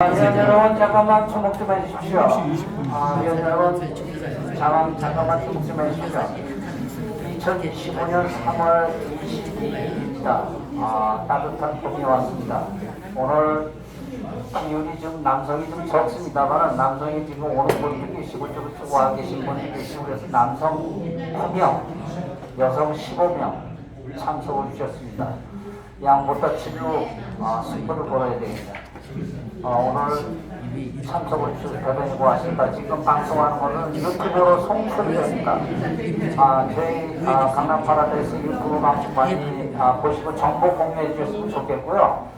위원 여러분 잠깐만 주목 좀 해주십시오. 아, 위원 여러분 잠깐, 잠깐만 주목 좀 해주십시오. 2025년 3월 22일입니다. 아, 따뜻한 봄이 왔습니다. 오늘 기운이 좀 남성이 좀 적습니다만 남성이 지금 오는 분도 계시고 좀와 계신 분도 계시고 그래서 남성 9명, 여성 15명 참석을 주셨습니다. 양보다 진로 아, 승부를 걸어야 되겠다. 어, 오늘 참석을 주셔서 고하십니다. 지금 방송하는 것은 유튜브로 송출됩니다. 아, 저희 아, 강남 파라다이스 유튜브 방송 많이 아, 보시고 정보 공유해 주셨으면 좋겠고요.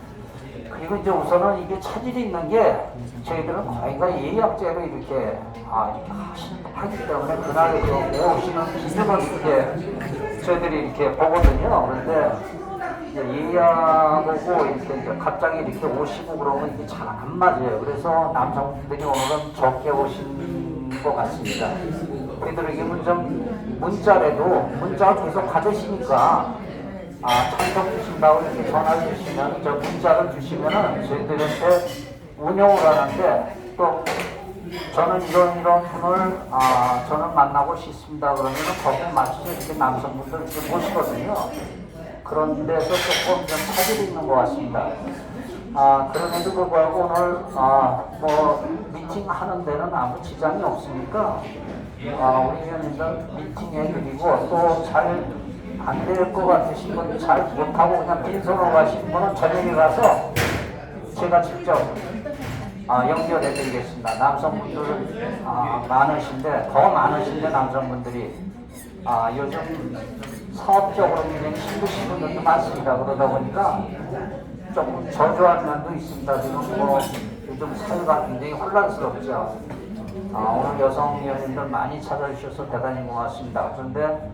그리고 이제 우선은 이게 차질이 있는 게 저희들은 거의가 예약제로 이렇게 아, 하기 때문에 그날 그 오시는 기준을 이렇게 저희들이 이렇게 보거든요. 그런데 이제 예약하고 이렇게 갑자기 이렇게 오시고 그러면 이게 잘 안 맞아요. 그래서 남성분들이 오늘은 적게 오신 것 같습니다. 되도록이면 좀 문자라도 문자가 계속 받으시니까 아, 참석 주신다고 이렇게 전화를 주시면, 저 문자를 주시면은 저희들한테 운영을 하는데 또 저는 이런 이런 분을 아, 저는 만나고 싶습니다. 그러면은 거기에 맞춰서 이렇게 남성분들 이렇게 모시거든요. 그런 데서 조금 좀 차질이 있는 것 같습니다. 아, 그럼에도 불구하고 오늘 아, 뭐 미팅 하는 데는 아무 지장이 없으니까 아, 우리 위원님들 미팅해 드리고 또 잘 안 될 것 같으신 분, 잘 못하고 그냥 빈손으로 가신 분은 저녁에 가서 제가 직접 아, 연결해 드리겠습니다. 남성분들 아, 많으신데, 더 많으신데 남성분들이 아, 요즘 사업적으로 굉장히 힘드신 분들도 많습니다. 그러다 보니까 조금 저조한 면도 있습니다. 지금 뭐 요즘 사회가 굉장히 혼란스럽죠. 아, 오늘 여성 위원님들 많이 찾아주셔서 대단히 고맙습니다. 그런데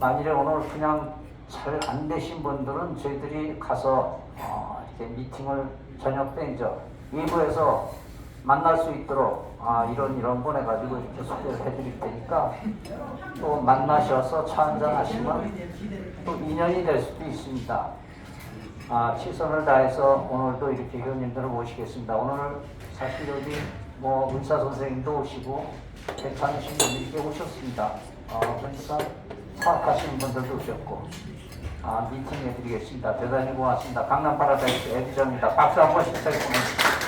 만일에 오늘 그냥 잘 안 되신 분들은 저희들이 가서 어, 이렇게 미팅을 저녁 때 이제 외부에서 만날 수 있도록 아, 이런 이런 분 해가지고 이렇게 소개를 해드릴 테니까 또 만나셔서 차 한잔 하시면 또 인연이 될 수도 있습니다. 아, 최선을 다해서 오늘도 이렇게 회원님들을 모시겠습니다. 오늘 사실 여기 뭐 의사 선생님도 오시고 괜찮으신 분들이 꽤 오셨습니다. 어, 그러니까 사업하시는 분들도 오셨고 아, 미팅 해드리겠습니다. 대단히 고맙습니다. 강남 파라다이스 에디전입니다. 박수 한 번씩 부탁드립니다.